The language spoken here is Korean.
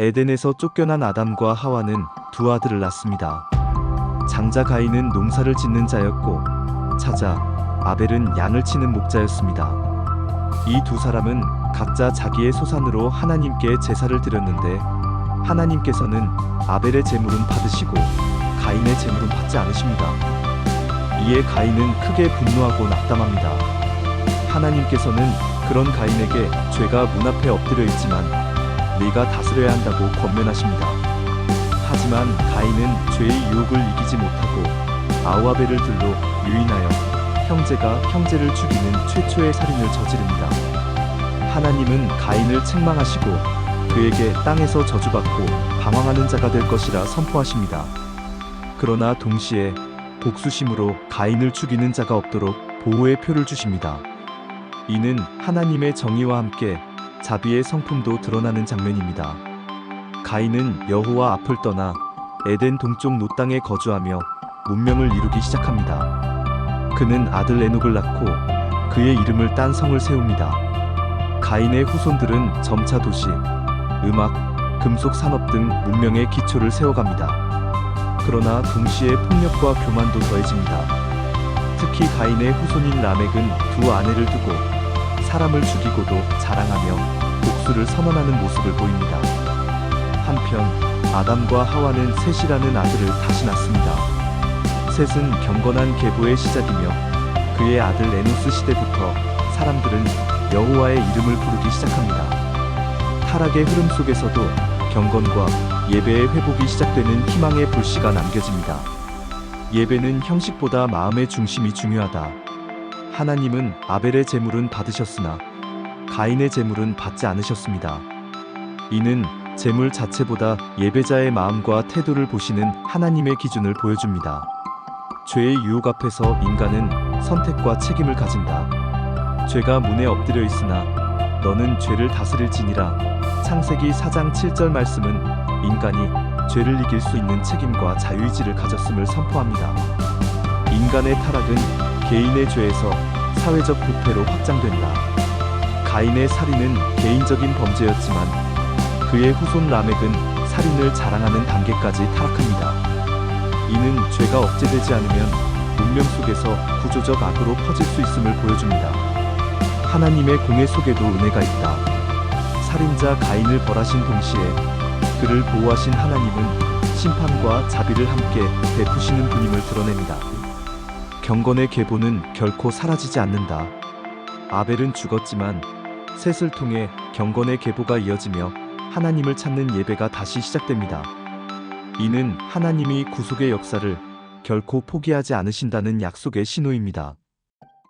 에덴에서 쫓겨난 아담과 하와는 두 아들을 낳습니다. 장자 가인은 농사를 짓는 자였고 차자 아벨은 양을 치는 목자였습니다. 이 두 사람은 각자 자기의 소산으로 하나님께 제사를 드렸는데 하나님께서는 아벨의 제물은 받으시고 가인의 제물은 받지 않으십니다. 이에 가인은 크게 분노하고 낙담합니다. 하나님께서는 그런 가인에게 죄가 문 앞에 엎드려 있지만 네가 다스려야 한다고 권면하십니다. 하지만 가인은 죄의 유혹을 이기지 못하고 아우아벨을 들로 유인하여 형제가 형제를 죽이는 최초의 살인을 저지릅니다. 하나님은 가인을 책망하시고 그에게 땅에서 저주받고 방황하는 자가 될 것이라 선포하십니다. 그러나 동시에 복수심으로 가인을 죽이는 자가 없도록 보호의 표를 주십니다. 이는 하나님의 정의와 함께 자비의 성품도 드러나는 장면입니다. 가인은 여호와 앞을 떠나 에덴 동쪽 노 땅에 거주하며 문명을 이루기 시작합니다. 그는 아들 에녹을 낳고 그의 이름을 딴 성을 세웁니다. 가인의 후손들은 점차 도시, 음악, 금속 산업 등 문명의 기초를 세워갑니다. 그러나 동시에 폭력과 교만도 더해집니다. 특히 가인의 후손인 라멕은 두 아내를 두고 사람을 죽이고도 자랑하며 복수를 선언하는 모습을 보입니다. 한편 아담과 하와는 셋이라는 아들을 다시 낳습니다. 셋은 경건한 계보의 시작이며 그의 아들 에노스 시대부터 사람들은 여호와의 이름을 부르기 시작합니다. 타락의 흐름 속에서도 경건과 예배의 회복이 시작되는 희망의 불씨가 남겨집니다. 예배는 형식보다 마음의 중심이 중요하다. 하나님은 아벨의 제물은 받으셨으나 가인의 제물은 받지 않으셨습니다. 이는 제물 자체보다 예배자의 마음과 태도를 보시는 하나님의 기준을 보여줍니다. 죄의 유혹 앞에서 인간은 선택과 책임을 가진다. 죄가 문에 엎드려 있으나 너는 죄를 다스릴지니라. 창세기 4장 7절 말씀은 인간이 죄를 이길 수 있는 책임과 자유의지를 가졌음을 선포합니다. 인간의 타락은 개인의 죄에서 사회적 부패로 확장된다. 가인의 살인은 개인적인 범죄였지만 그의 후손 라멕은 살인을 자랑하는 단계까지 타락합니다. 이는 죄가 억제되지 않으면 문명 속에서 구조적 악으로 퍼질 수 있음을 보여줍니다. 하나님의 공의 속에도 은혜가 있다. 살인자 가인을 벌하신 동시에 그를 보호하신 하나님은 심판과 자비를 함께 베푸시는 분임을 드러냅니다. 경건의 계보는 결코 사라지지 않는다. 아벨은 죽었지만 셋을 통해 경건의 계보가 이어지며 하나님을 찾는 예배가 다시 시작됩니다. 이는 하나님이 구속의 역사를 결코 포기하지 않으신다는 약속의 신호입니다.